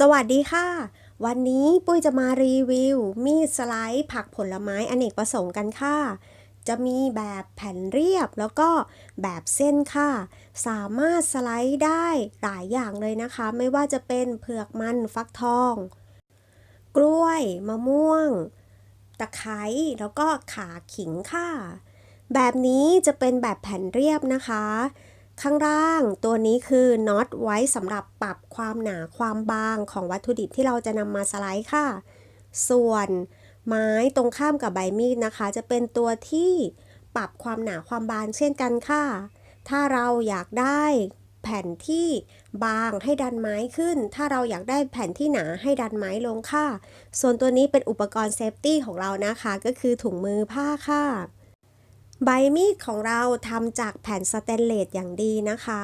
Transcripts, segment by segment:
สวัสดีค่ะ วันนี้ปุ้ยจะมารีวิว มีดสไลด์ผักผลไม้อเนกประสงค์กันค่ะ จะมีแบบแผ่นเรียบแล้วก็แบบเส้นค่ะ สามารถสไลด์ได้หลายอย่างเลยนะคะ ไม่ว่าจะเป็นเผือกมันฟักทอง กล้วย มะม่วง ตะไคร้แล้วก็ขาขิงค่ะ แบบนี้จะเป็นแบบแผ่นเรียบนะคะ ข้างล่างตัวนี้คือน็อตไว้สำหรับปรับความหนาความบางของวัตถุดิบที่เราจะนำมาสไลด์ค่ะ ส่วนไม้ตรงข้ามกับใบมีดนะคะ จะเป็นตัวที่ปรับความหนาความบางเช่นกันค่ะ ถ้าเราอยากได้แผ่นที่บางให้ดันไม้ขึ้น ถ้าเราอยากได้แผ่นที่หนาให้ดันไม้ลงค่ะ ส่วนตัวนี้เป็นอุปกรณ์เซฟตี้ของเรานะคะ ก็คือถุงมือผ้าค่ะ ใบมีดของเราทำจากแผ่นสเตนเลสอย่างดีนะคะ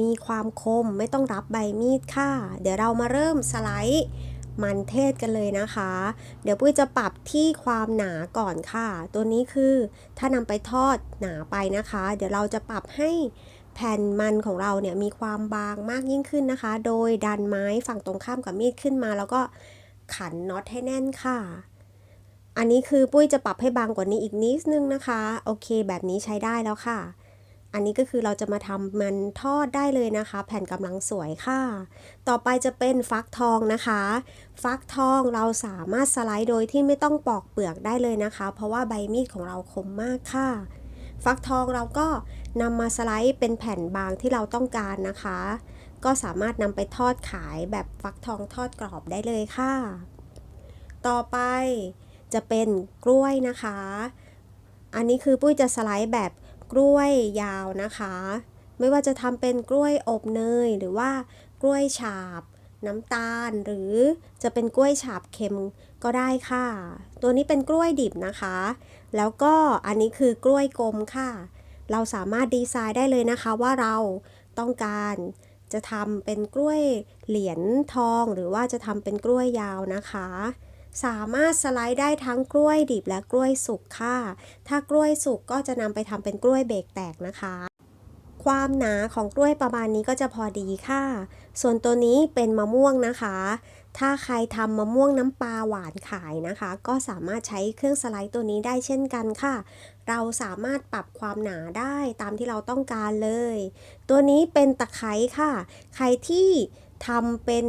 มีความคมไม่ต้องรับใบมีดค่ะ เดี๋ยวเรามาเริ่มสไลด์มันเทศกันเลยนะคะ เดี๋ยวปุ้ยจะปรับที่ความหนาก่อนค่ะ ตัวนี้คือถ้านำไปทอดหนาไปนะคะ เดี๋ยวเราจะปรับให้แผ่นมันของเราเนี่ยมีความบางมากยิ่งขึ้นนะคะ โดยดันไม้ฝั่งตรงข้ามกับมีดขึ้นมา แล้วก็ขันน็อตให้แน่นค่ะ อันนี้คือปุ้ยจะปรับให้บางกว่านี้อีกนิดนึงนะคะ โอเค แบบนี้ใช้ได้แล้วค่ะ อันนี้ก็คือเราจะมาทำมันทอดได้เลยนะคะ แผ่นกำลังสวยค่ะ ต่อไปจะเป็นฟักทองนะคะ ฟักทองเราสามารถสไลด์โดยที่ไม่ต้องปอกเปลือกได้เลยนะคะ เพราะว่าใบมีดของเราคมมากค่ะ ฟักทองเราก็นำมาสไลด์เป็นแผ่นบางที่เราต้องการนะคะ ก็สามารถนำไปทอดขายแบบฟักทองทอดกรอบได้เลยค่ะ ต่อไป จะเป็นกล้วยนะคะ อันนี้คือปุ้ยจะสไลด์แบบกล้วยยาวนะคะ ไม่ว่าจะทำเป็นกล้วยอบเนยหรือว่ากล้วยฉาบ น้ำตาล หรือจะเป็นกล้วยฉาบเค็มก็ได้ค่ะ ตัวนี้เป็นกล้วยดิบนะคะ แล้วก็อันนี้คือกล้วยกลมค่ะ เราสามารถดีไซน์ได้เลยนะคะว่าเราต้องการจะทำเป็นกล้วยเหรียญทอง หรือว่าจะทำเป็นกล้วยยาวนะคะ สามารถสไลด์ได้ทั้งกล้วยดิบและกล้วยสุกค่ะ ถ้ากล้วยสุกก็จะนำไปทำเป็นกล้วยเบรกแตกนะคะ ความหนาของกล้วยประมาณนี้ก็จะพอดีค่ะ ส่วนตัวนี้เป็นมะม่วงนะคะ ถ้าใครทำมะม่วงน้ำปลาหวานขายนะคะ ก็สามารถใช้เครื่องสไลด์ตัวนี้ได้เช่นกันค่ะ เราสามารถปรับความหนาได้ตามที่เราต้องการเลย ตัวนี้เป็นตะไคร้ค่ะ ใครที่ทำเป็น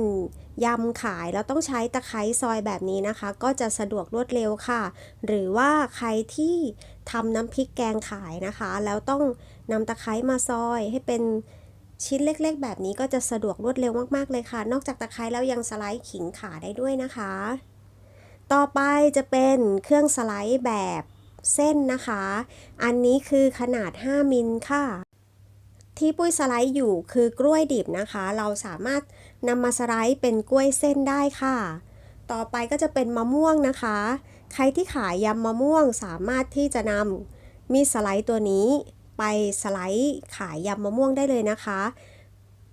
ยำขายแล้วต้องใช้ตะไคร้ซอยแบบนี้นะคะ ก็จะสะดวกรวดเร็วค่ะ หรือว่าใครที่ทำน้ำพริกแกงขายนะคะ แล้วต้องนำตะไคร้มาซอยให้เป็นชิ้นเล็กๆ แบบนี้ก็จะสะดวกรวดเร็วมากๆเลยค่ะ นอกจากตะไคร้แล้วยังสไลด์ขิงขาได้ด้วยนะคะ ต่อไปจะเป็นเครื่องสไลด์แบบเส้นนะคะ อันนี้คือขนาด 5 มิลค่ะ ที่ปุ้ยสไลด์อยู่คือกล้วยดิบนะคะ เราสามารถนำมาสไลด์เป็นกล้วยเส้นได้ค่ะ ต่อไปก็จะเป็นมะม่วงนะคะ ใครที่ขายยำมะม่วงสามารถที่จะนำมีสไลด์ตัวนี้ ไปสไลด์ขายยำมะม่วงได้เลยนะคะ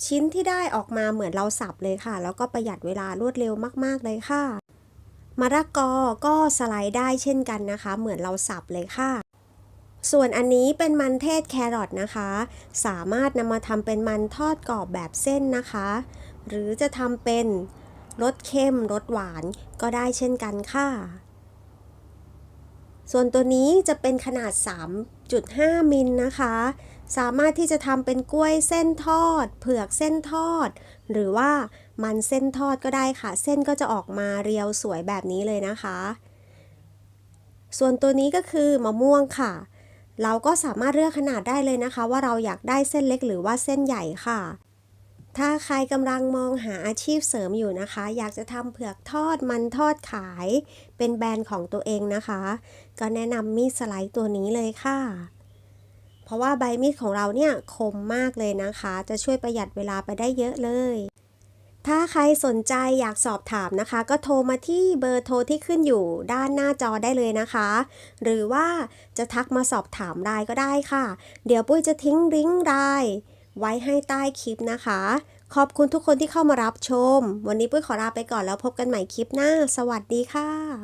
ชิ้นที่ได้ออกมาเหมือนเราสับเลยค่ะ แล้วก็ประหยัดเวลารวดเร็วมาก ๆ เลยค่ะมะระกอก็สไลด์ได้เช่นกันนะคะ เหมือนเราสับเลยค่ะ ส่วนอันนี้เป็นมันเทศแครอทนะคะ สามารถนำมาทำเป็นมันทอดกรอบแบบเส้นนะคะ หรือจะทำเป็นรสเข้มรสหวานก็ได้เช่นกันค่ะ ส่วนตัวนี้จะเป็นขนาด 3.5 มิลนะคะ สามารถที่จะทำเป็นกล้วยเส้นทอด เผือกเส้นทอด หรือว่ามันเส้นทอดก็ได้ค่ะ เส้นก็จะออกมาเรียวสวยแบบนี้เลยนะคะ ส่วนตัวนี้ก็คือมะม่วงค่ะ เราก็สามารถเลือกขนาดได้เลยนะคะ ว่าเราอยากได้เส้นเล็กหรือว่าเส้นใหญ่ค่ะ ถ้าใครกำลังมองหาอาชีพเสริมอยู่นะคะ อยากจะทำเผือกทอดมันทอดขาย เป็นแบรนด์ของตัวเองนะคะ ก็แนะนำมีดสไลด์ตัวนี้เลยค่ะ เพราะว่าใบมีดของเราเนี่ยคมมากเลยนะคะ จะช่วยประหยัดเวลาไปได้เยอะเลย ถ้าใครสนใจอยากสอบถามนะคะ ก็โทรมาที่เบอร์โทรที่ขึ้นอยู่ด้านหน้าจอได้เลยนะคะ หรือว่าจะทักมาสอบถามไลน์ก็ได้ค่ะ เดี๋ยวปุ้ยจะทิ้งลิงก์ไลน์ไว้ให้ใต้คลิปนะคะ ขอบคุณทุกคนที่เข้ามารับชม วันนี้ปุ้ยขอลาไปก่อนแล้วพบกันใหม่คลิปหน้า สวัสดีค่ะ